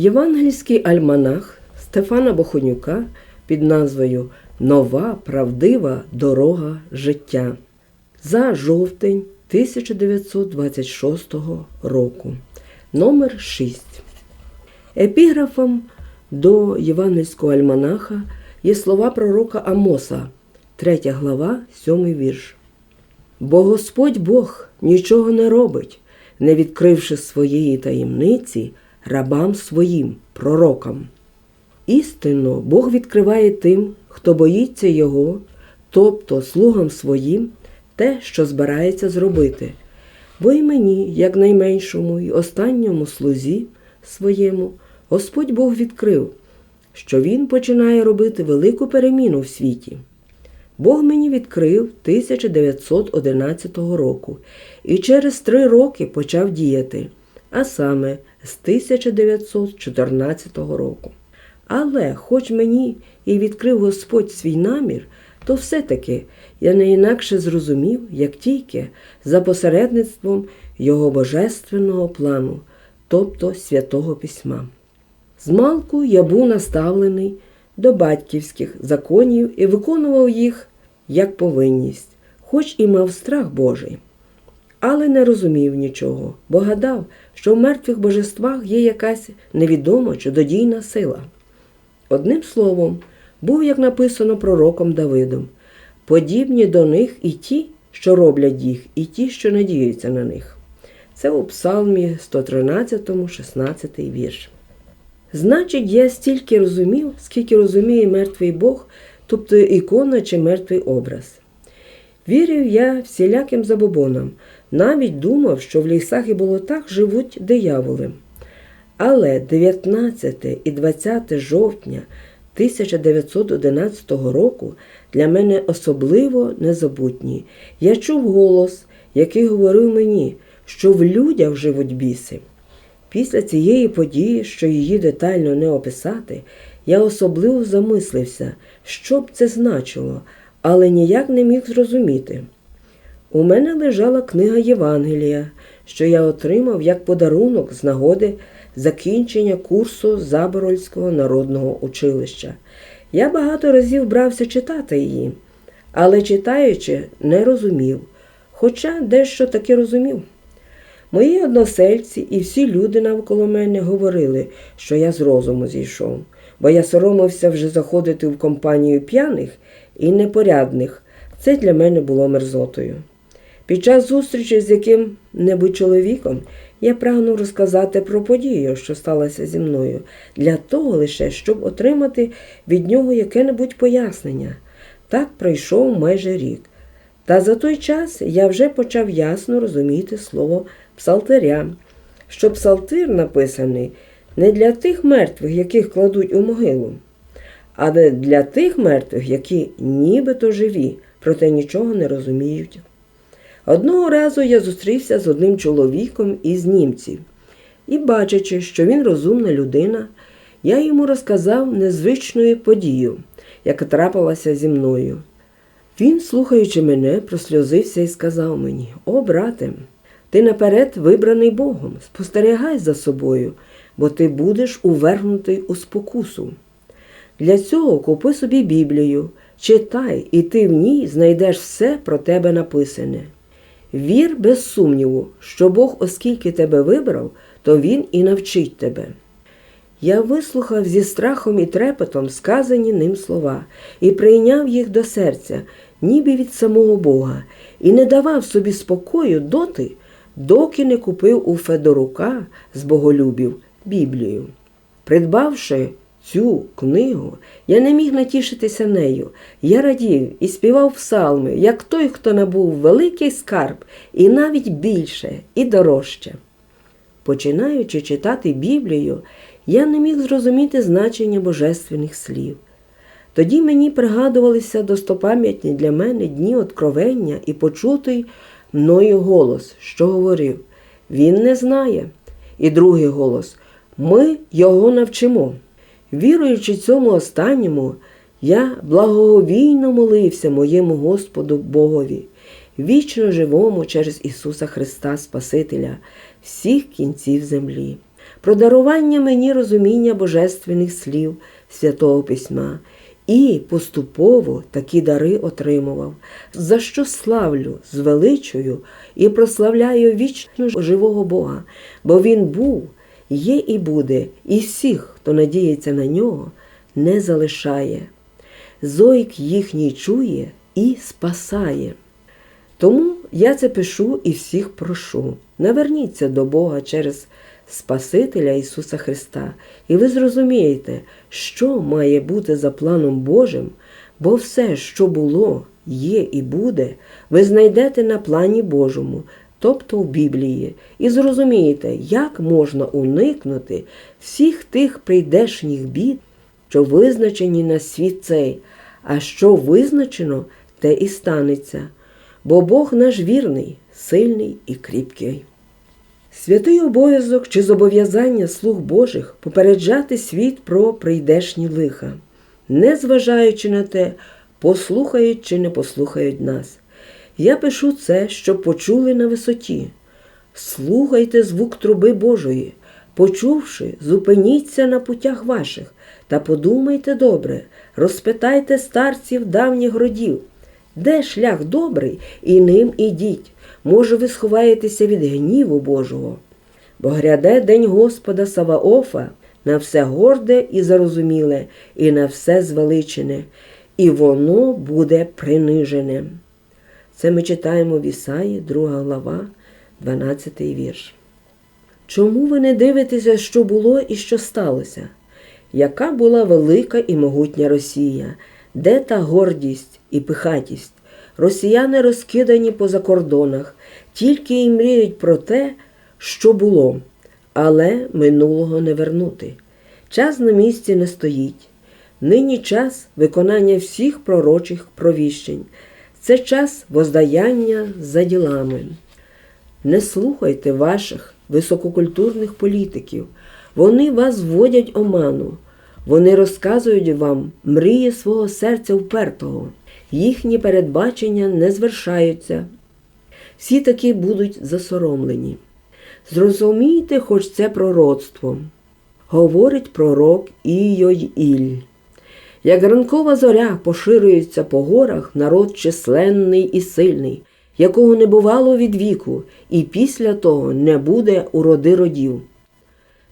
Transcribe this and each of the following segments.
Євангельський альманах Стефана Бохонюка під назвою Нова правдива дорога життя за жовтень 1926 року. Номер 6. Епіграфом до Євангельського альманаха є слова пророка Амоса, 3 глава, 7 вірш. Бо Господь Бог нічого не робить, не відкривши своєї таємниці рабам своїм, пророкам. Істинно Бог відкриває тим, хто боїться Його, тобто слугам своїм, те, що збирається зробити. Бо і мені, як найменшому і останньому слузі своєму, Господь Бог відкрив, що Він починає робити велику переміну в світі. Бог мені відкрив 1911 року і через три роки почав діяти, а саме з 1914 року. Але, хоч мені і відкрив Господь свій намір, то все-таки я не інакше зрозумів, як тільки за посередництвом Його божественного плану, тобто Святого Письма. Змалку я був наставлений до батьківських законів і виконував їх як повинність, хоч і мав страх Божий. Але не розумів нічого, бо гадав, що в мертвих божествах є якась невідома чудодійна сила. Одним словом, був, як написано пророком Давидом, подібні до них і ті, що роблять їх, і ті, що надіються на них. Це у Псалмі 113, 16 вірш. Значить, я стільки розумів, скільки розуміє мертвий Бог, тобто ікона чи мертвий образ. Вірив я всіляким забобонам, навіть думав, що в лісах і болотах живуть дияволи. Але 19 і 20 жовтня 1911 року для мене особливо незабутні. Я чув голос, який говорив мені, що в людях живуть біси. Після цієї події, що її детально не описати, я особливо замислився, що б це значило, але ніяк не міг зрозуміти. У мене лежала книга Євангелія, що я отримав як подарунок з нагоди закінчення курсу Заборольського народного училища. Я багато разів брався читати її, але читаючи, не розумів, хоча дещо таки розумів. Мої односельці і всі люди навколо мене говорили, що я з розуму зійшов, бо я соромився вже заходити в компанію п'яних і непорядних. Це для мене було мерзотою. Під час зустрічі з яким-небудь чоловіком я прагнув розказати про подію, що сталося зі мною, для того лише, щоб отримати від нього яке-небудь пояснення. Так пройшов майже рік. Та за той час я вже почав ясно розуміти слово псалтиря, що псалтир написаний не для тих мертвих, яких кладуть у могилу, а для тих мертвих, які нібито живі, проте нічого не розуміють. Одного разу я зустрівся з одним чоловіком із німців, і, бачачи, що він розумна людина, я йому розказав незвичну подію, яка трапилася зі мною. Він, слухаючи мене, просльозився і сказав мені: О, брате, ти наперед вибраний Богом, спостерігай за собою, бо ти будеш увергнутий у спокусу. Для цього купи собі Біблію, читай, і ти в ній знайдеш все про тебе написане. Вір без сумніву, що Бог, оскільки тебе вибрав, то Він і навчить тебе. Я вислухав зі страхом і трепетом сказані ним слова і прийняв їх до серця, ніби від самого Бога, і не давав собі спокою доти, доки не купив у Федорука з боголюбів Біблію. Придбавши цю книгу, я не міг натішитися нею. Я радів і співав псалми, як той, хто набув великий скарб, і навіть більше, і дорожче. Починаючи читати Біблію, я не міг зрозуміти значення божественних слів. Тоді мені пригадувалися достопам'ятні для мене дні откровення і почутий мною голос, що говорив Він не знає. І другий голос Ми його навчимо. Віруючи цьому останньому, я благовійно молився моєму Господу Богові, вічно живому через Ісуса Христа Спасителя всіх кінців землі. про дарування мені розуміння божественних слів Святого Письма і поступово такі дари отримував, за що славлю, звеличую і прославляю вічно живого Бога, бо Він був, є і буде, і всіх, хто надіється на нього, не залишає. Зойк їхній чує і спасає. Тому я це пишу і всіх прошу. Наверніться до Бога через Спасителя Ісуса Христа, і ви зрозумієте, що має бути за планом Божим, бо все, що було, є і буде, ви знайдете на плані Божому, тобто в Біблії, і зрозумієте, як можна уникнути всіх тих прийдешніх бід, що визначені на світ цей, а що визначено, те і станеться. Бо Бог наш вірний, сильний і кріпкий. Святий обов'язок чи зобов'язання слуг Божих попереджати світ про прийдешні лиха, не зважаючи на те, послухають чи не послухають нас. Я пишу це, щоб почули на висоті. Слухайте звук труби Божої, почувши, зупиніться на путях ваших та подумайте добре, розпитайте старців давніх родів, де шлях добрий, і ним ідіть. Може, ви сховаєтеся від гніву Божого, бо гряде день Господа Саваофа на все горде і зарозуміле, і на все звеличене, і воно буде принижене. Це ми читаємо в Ісаї, 2 глава, 12 вірш. Чому ви не дивитеся, що було і що сталося? Яка була велика і могутня Росія, де та гордість і пихатість? Росіяни розкидані по закордонах, тільки й мріють про те, що було, але минулого не вернути. Час на місці не стоїть. Нині час виконання всіх пророчих провіщень. Це час воздаяння за ділами. Не слухайте ваших висококультурних політиків. Вони вас вводять оману. Вони розказують вам мрії свого серця впертого. Їхні передбачення не звершаються. Всі таки будуть засоромлені. Зрозумійте, хоч це пророцтво. Говорить пророк Ійой-Іль. Як ранкова зоря поширюється по горах народ численний і сильний, якого не бувало від віку, і після того не буде уроди родів.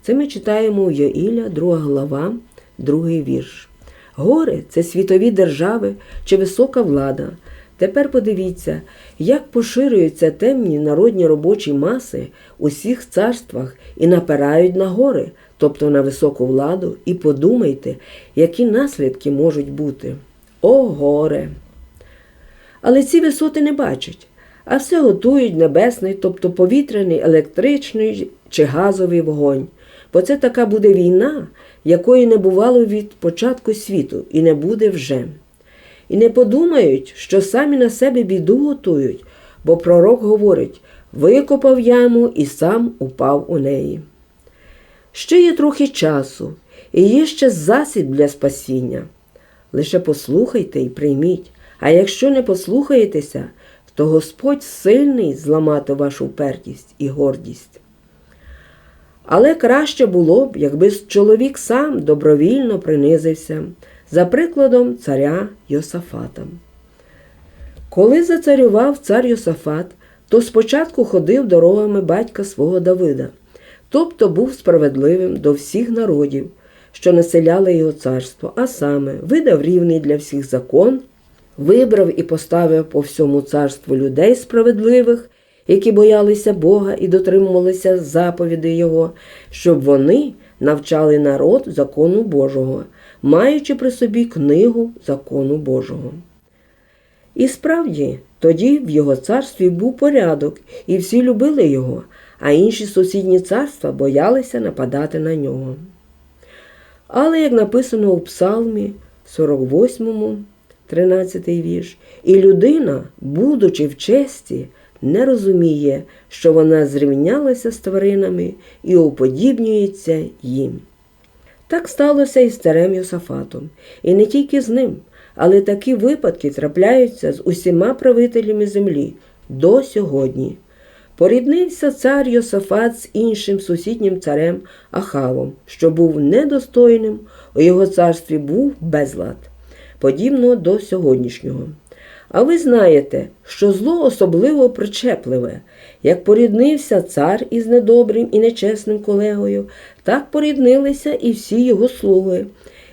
Це ми читаємо у Йоїля, 2 глава, 2 вірш. Гори це світові держави чи висока влада. Тепер подивіться, як поширюються темні народні робочі маси у всіх царствах і напирають на гори, тобто на високу владу, і подумайте, які наслідки можуть бути. О, горе! Але ці висоти не бачать, а все готують небесний, тобто повітряний, електричний чи газовий вогонь. Бо це така буде війна, якої не бувало від початку світу і не буде вже. І не подумають, що самі на себе біду готують, бо пророк говорить викопав яму і сам упав у неї. Ще є трохи часу, і є ще засіб для спасіння. Лише послухайте і прийміть, а якщо не послухаєтеся, то Господь сильний зламати вашу впертість і гордість. Але краще було б, якби чоловік сам добровільно принизився, за прикладом царя Йосафата. Коли зацарював цар Йосафат, то спочатку ходив дорогами батька свого Давида, тобто був справедливим до всіх народів, що населяли його царство, а саме видав рівний для всіх закон, вибрав і поставив по всьому царству людей справедливих які боялися Бога і дотримувалися заповідей Його, щоб вони навчали народ закону Божого, маючи при собі книгу закону Божого. І справді, тоді в його царстві був порядок, і всі любили його, а інші сусідні царства боялися нападати на нього. Але, як написано у Псалмі 48, 13 вірш, і людина, будучи в честі, не розуміє, що вона зрівнялася з тваринами і уподібнюється їм. Так сталося і з царем Йосафатом, і не тільки з ним, але такі випадки трапляються з усіма правителями землі до сьогодні. Поріднився цар Йосафат з іншим сусіднім царем Ахавом, що був недостойним, у його царстві був безлад, подібно до сьогоднішнього. А ви знаєте, що зло особливо причепливе. Як поріднився цар із недобрим і нечесним колегою, так поріднилися і всі його слуги,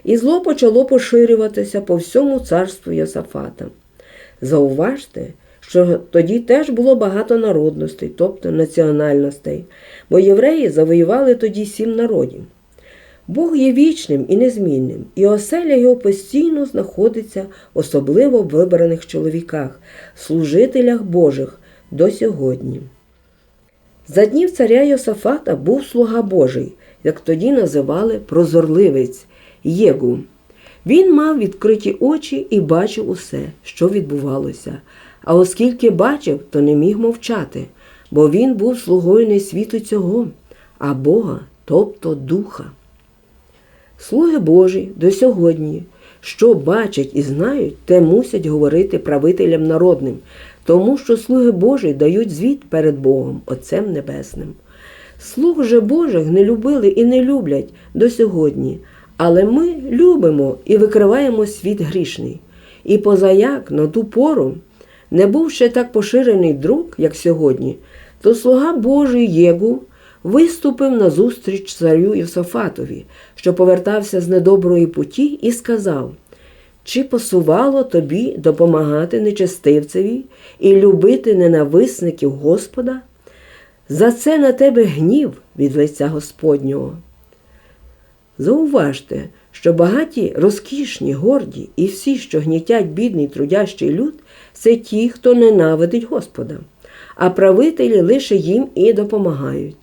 і зло почало поширюватися по всьому царству Йосафата. Зауважте, що тоді теж було багато народностей, тобто національностей, бо євреї завоювали тоді сім народів. Бог є вічним і незмінним, і оселя його постійно знаходиться особливо в вибраних чоловіках, служителях Божих до сьогодні. За днів царя Йосафата був слуга Божий, як тоді називали прозорливець Єгу. Він мав відкриті очі і бачив усе, що відбувалося. А оскільки бачив, то не міг мовчати, бо він був слугою не світу цього, а Бога, тобто Духа. Слуги Божі до сьогодні, що бачать і знають, те мусять говорити правителям народним, тому що слуги Божі дають звіт перед Богом, Отцем Небесним. Слуг же Божих не любили і не люблять до сьогодні, але ми любимо і викриваємо світ грішний. І позаяк на ту пору не був ще так поширений друг, як сьогодні, то слуга Божий Єгу виступив назустріч царю Йосафатові, що повертався з недоброї путі, і сказав чи посувало тобі допомагати нечестивцеві і любити ненависників Господа? За це на тебе гнів від лиця Господнього. Зауважте, що багаті, розкішні, горді і всі, що гнітять бідний трудящий люд, це ті, хто ненавидить Господа, а правителі лише їм і допомагають.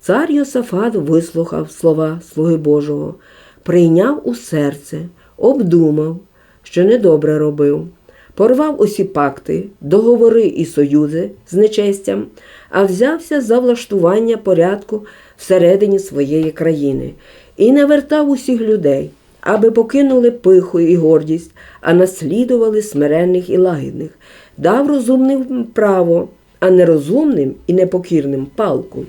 Цар Йосафат вислухав слова Слуги Божого, прийняв у серце, обдумав, що недобре робив, порвав усі пакти, договори і союзи з нечестям, а взявся за влаштування порядку всередині своєї країни і навертав усіх людей, аби покинули пиху і гордість, а наслідували смиренних і лагідних, дав розумним право, а нерозумним і непокірним палку.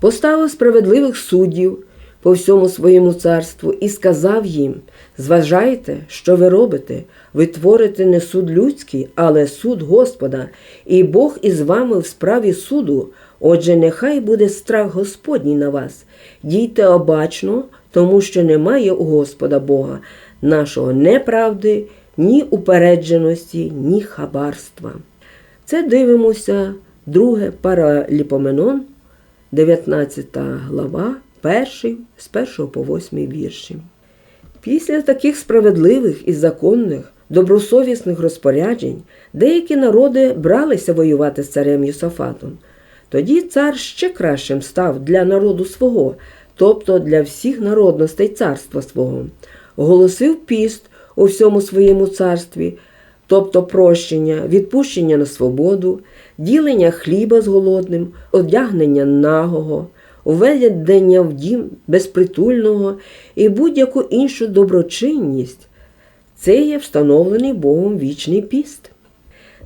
Поставив справедливих суддів по всьому своєму царству і сказав їм: зважайте, що ви робите, ви творите не суд людський, але суд Господа, і Бог із вами в справі суду. Отже, нехай буде страх Господній на вас. Дійте обачно, тому що немає у Господа Бога, нашого неправди, ні упередженості, ні хабарства. Це дивимося, друге параліпоменон, 19 глава, перший з 1 по 8 вірші. Після таких справедливих і законних, добросовісних розпоряджень деякі народи бралися воювати з царем Юсафатом. Тоді цар ще кращим став для народу свого, тобто для всіх народностей царства свого, оголосив піст у всьому своєму царстві, тобто прощення, відпущення на свободу, ділення хліба з голодним, одягнення нагого, введення в дім безпритульного і будь-яку іншу доброчинність. Це є встановлений Богом вічний піст.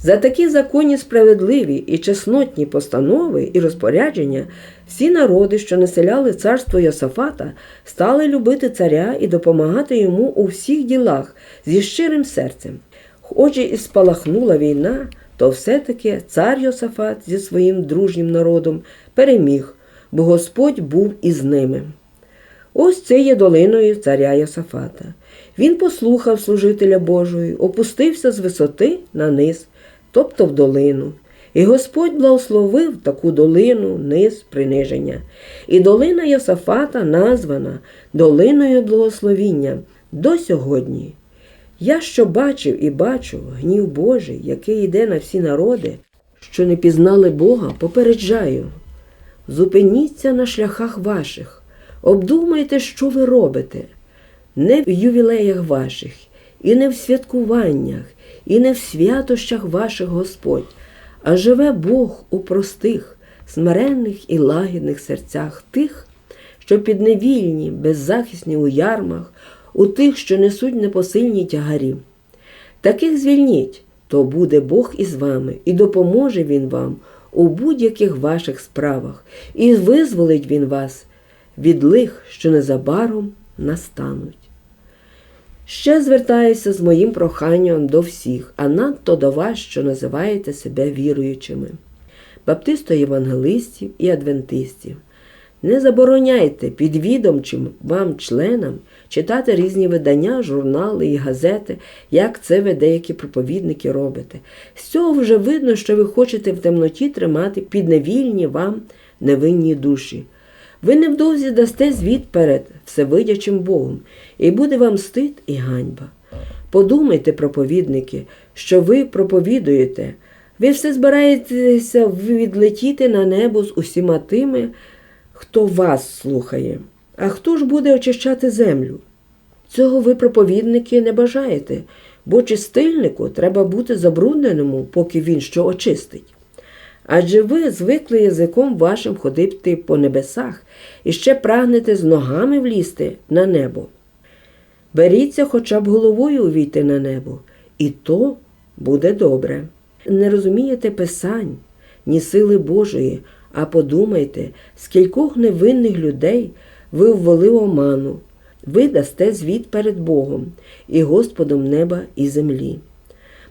За такі законні справедливі і чеснотні постанови і розпорядження всі народи, що населяли царство Йосафата, стали любити царя і допомагати йому у всіх ділах зі щирим серцем. Хоч і спалахнула війна, то все-таки цар Йосафат зі своїм дружнім народом переміг, бо Господь був із ними. Ось це є долиною царя Йосафата. Він послухав служителя Божої, опустився з висоти на низ тобто в долину. І Господь благословив таку долину, низ приниження. І долина Йосафата названа долиною благословіння до сьогодні. Я що бачив і бачу гнів Божий, який йде на всі народи, що не пізнали Бога, попереджаю. Зупиніться на шляхах ваших, обдумайте, що ви робите, не в ювілеях ваших, і не в святкуваннях, і не в святощах ваших Господь, а живе Бог у простих, смиренних і лагідних серцях тих, що підневільні, беззахисні у ярмах, у тих, що несуть непосильні тягарі. Таких звільніть, то буде Бог із вами, і допоможе Він вам у будь-яких ваших справах, і визволить він вас від лих, що незабаром настануть. Ще звертаюся з моїм проханням до всіх, а надто до вас, що називаєте себе віруючими, баптисто-євангелистів і адвентистів. Не забороняйте підвідомчим вам членам читати різні видання, журнали і газети, як це ви деякі проповідники робите. З цього вже видно, що ви хочете в темноті тримати підневільні вам невинні душі. Ви невдовзі дасте звіт перед всевидячим Богом, і буде вам стид і ганьба. Подумайте, проповідники, що ви проповідуєте. Ви все збираєтеся відлетіти на небо з усіма тими, хто вас слухає. А хто ж буде очищати землю? Цього ви, проповідники, не бажаєте, бо чистильнику треба бути забрудненому, поки він що очистить. Адже ви звикли язиком вашим ходити по небесах і ще прагнете з ногами влізти на небо. Беріться хоча б головою увійти на небо, і то буде добре. Не розумієте писань, ні сили Божої, а подумайте, скількох невинних людей ви ввели в оману, ви дасте звіт перед Богом і Господом неба і землі.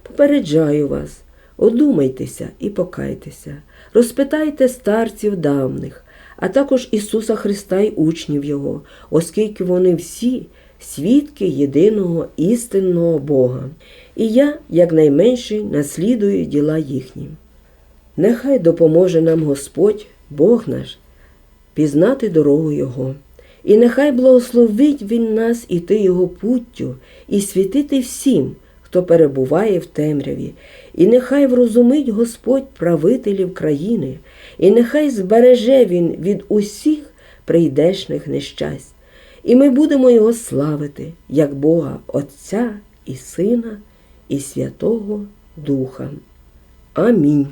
Попереджаю вас, одумайтеся і покайтеся, розпитайте старців давних, а також Ісуса Христа й учнів Його, оскільки вони всі свідки єдиного істинного Бога, і я, якнайменший, наслідую діла їхні. Нехай допоможе нам Господь, Бог наш, пізнати дорогу Його, і нехай благословить Він нас іти Його путтю і світити всім, хто перебуває в темряві, і нехай врозумить Господь правителів країни, і нехай збереже Він від усіх прийдешних нещасть, і ми будемо Його славити, як Бога Отця і Сина, і Святого Духа. Амінь.